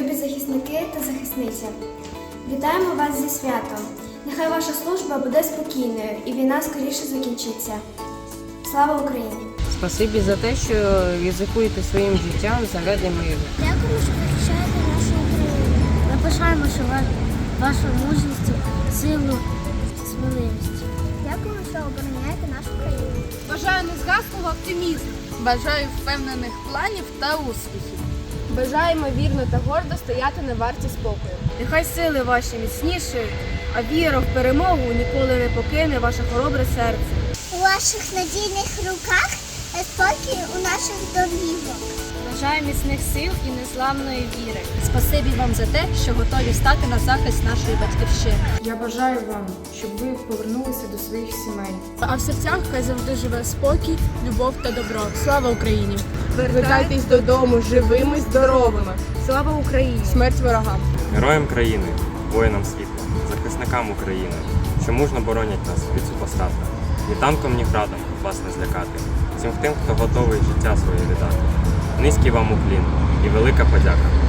любі захисники та захисниці. Вітаємо вас зі святом. Нехай ваша служба буде спокійною і війна скоріше закінчиться. Слава Україні! Спасибі за те, що ризикуєте своїм життям заради миру. Дякуємо, що захищаєте нашу Україну. Ми пишаємося ва- вашою мужністю, силу, сміливістю. Дякуємо, що обороняєте нашу країну. Бажаю незгаслого оптимізму. Бажаю впевнених планів та успіхів. Бажаємо вірно та гордо стояти на варті спокою. Нехай сили ваші міцніші, а віра в перемогу ніколи не покине ваше хоробре серце. У ваших надійних руках спокій у наших домівок. Бажаю міцних сил і незламної віри. Спасибі вам за те, що готові стати на захист нашої батьківщини. Я бажаю вам, щоб ви повернулися до своїх сімей. А в серцях хай завжди живе спокій, любов та добро. Слава Україні! Вертайтесь додому живими, здоровими. Слава Україні! Смерть ворогам! Героям країни, воїнам світла, захисникам України, що мужно боронять нас від супостата. Ні танком, ні градом вас не злякати. Всім тим, хто готовий життя своє віддати. Низький вам уклін і велика подяка.